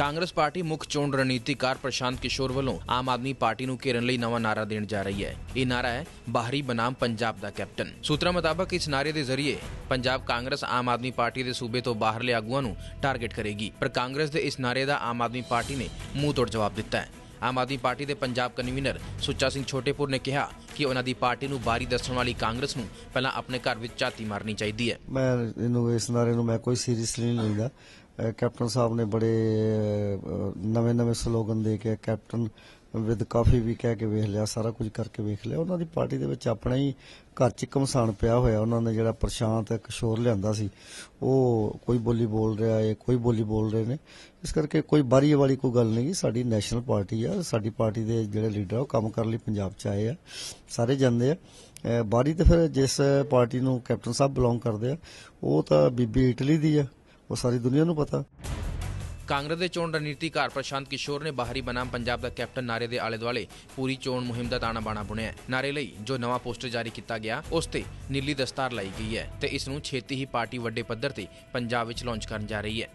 Congress party ਮੁੱਖ ਚੋਣ ਰਣਨੀਤੀਕਾਰ ਪ੍ਰਸ਼ਾਂਤ ਕਿਸ਼ੋਰ ਵੱਲੋਂ ਆਮ ਆਦਮੀ ਪਾਰਟੀ ਨੂੰ ਘੇਰਨ ਲਈ ਨਵਾਂ ਨਾਰਾ ਦੇਣ ਜਾ ਰਹੀ ਹੈ। ਇਹ ਨਾਰਾ ਹੈ ਬਾਹਰੀ ਬਨਾਮ ਪੰਜਾਬ ਦਾ ਕੈਪਟਨ। ਸੂਤਰਾਂ ਮੁਤਾਬਕ ਇਸ ਨਾਰੇ ਦੇ ਜ਼ਰੀਏ ਪੰਜਾਬ ਕਾਂਗਰਸ ਆਮ ਆਦਮੀ ਪਾਰਟੀ ਦੇ ਸੂਬੇ ਤੋਂ ਬਾਹਰਲੇ ਆਗੂਆਂ ਨੂੰ ਟਾਰਗੇਟ ਕਰੇਗੀ, ਪਰ ਕਾਂਗਰਸ ਦੇ ਇਸ ਨਾਰੇ ਦਾ ਆਮ ਆਦਮੀ ਪਾਰਟੀ ਨੇ ਮੂੰਹ ਤੋੜ ਜਵਾਬ ਦਿੱਤਾ ਹੈ। ਆਮ ਆਦਮੀ ਪਾਰਟੀ ਦੇ ਪੰਜਾਬ ਕਨਵੀਨਰ ਸੁੱਚਾ ਸਿੰਘ ਛੋਟੇਪੁਰ ਨੇ ਕਿਹਾ ਕਿ ਉਹਨਾਂ ਦੀ ਪਾਰਟੀ ਨੂੰ ਬਾਰੀ ਦੱਸਣ ਵਾਲੀ ਕਾਂਗਰਸ ਨੂੰ ਪਹਿਲਾਂ ਆਪਣੇ ਘਰ ਵਿੱਚ ਝਾਤੀ ਮਾਰਨੀ ਚਾਹੀਦੀ ਹੈ। ਮੈਂ ਇਹਨੂੰ ਇਸ ਨਾਰੇ ਨੂੰ ਮੈਂ ਕੋਈ ਸੀਰੀਅਸਲੀ ਨਹੀਂ ਲੈਂਦਾ। ਕੈਪਟਨ ਸਾਹਿਬ ਨੇ ਬੜੇ ਨਵੇਂ ਨਵੇਂ ਸਲੋਗਨ ਦੇ ਕੇ ਕੈਪਟਨ ਵਿਦ ਕਾਫੀ ਵੀ ਕਹਿ ਕੇ ਵੇਖ ਲਿਆ, ਸਾਰਾ ਕੁਝ ਕਰਕੇ ਵੇਖ ਲਿਆ। ਉਹਨਾਂ ਦੀ ਪਾਰਟੀ ਦੇ ਵਿੱਚ ਆਪਣਾ ਹੀ ਘਰ ਚ ਕਮਸਾਨ ਪਿਆ ਹੋਇਆ। ਉਹਨਾਂ ਨੇ ਜਿਹੜਾ ਪ੍ਰਸ਼ਾਂਤ ਕਿਸ਼ੋਰ ਲਿਆਂਦਾ ਸੀ, ਉਹ ਕੋਈ ਬੋਲੀ ਬੋਲ ਰਿਹਾ ਹੈ, ਕੋਈ ਬੋਲੀ ਬੋਲ ਰਹੇ ਨੇ। ਇਸ ਕਰਕੇ ਕੋਈ ਬਾਰੀ ਵਾਲੀ ਕੋਈ ਗੱਲ ਨਹੀਂ, ਸਾਡੀ ਨੈਸ਼ਨਲ ਪਾਰਟੀ ਆ। ਸਾਡੀ ਪਾਰਟੀ ਦੇ ਜਿਹੜੇ ਲੀਡਰ ਆ, ਉਹ ਕੰਮ ਕਰਨ ਲਈ ਪੰਜਾਬ ਚ ਆਏ ਆ। ਸਾਰੇ ਜਾਂਦੇ ਆ। ਅਹ ਬਾਰੀ ਤੇ ਫਿਰ ਜਿਸ ਪਾਰਟੀ ਨੂੰ ਕੈਪਟਨ ਸਾਹਿਬ ਬਿਲੋਂਗ ਕਰਦੇ ਆ, ਉਹ ਤਾਂ ਬੀਬੀ ਇਟਲੀ ਦੀ ਆ। ਉਹ ਸਾਰੀ ਦੁਨੀਆ ਨੂੰ ਪਤਾ। ਕਾਂਗਰਸ ਦੇ ਚੋਣ ਰਣਨੀਤੀਕਾਰ ਪ੍ਰਸ਼ਾਂਤ ਕਿਸ਼ੋਰ ਨੇ ਬਾਹਰੀ ਬਨਾਮ ਪੰਜਾਬ ਦਾ ਕੈਪਟਨ ਨਾਰੇ ਦੇ ਆਲੇ ਦੁਆਲੇ ਪੂਰੀ ਚੋਣ ਮੁਹਿੰਮ ਦਾ ਤਾਣਾ ਬਾਣਾ ਬੁਣਿਆ ਨਾਰੇ ਲਈ ਜੋ ਨਵਾਂ ਪੋਸਟਰ ਜਾਰੀ ਕੀਤਾ ਗਿਆ, ਉਸ ਤੇ ਨੀਲੀ ਦਸਤਾਰ ਲਾਈ ਗਈ ਹੈ ਤੇ ਇਸ ਨੂੰ ਛੇਤੀ ਹੀ ਪਾਰਟੀ ਵੱਡੇ ਪੱਧਰ ਤੇ ਪੰਜਾਬ ਵਿੱਚ ਲਾਂਚ ਕਰਨ ਜਾ ਰਹੀ ਹੈ।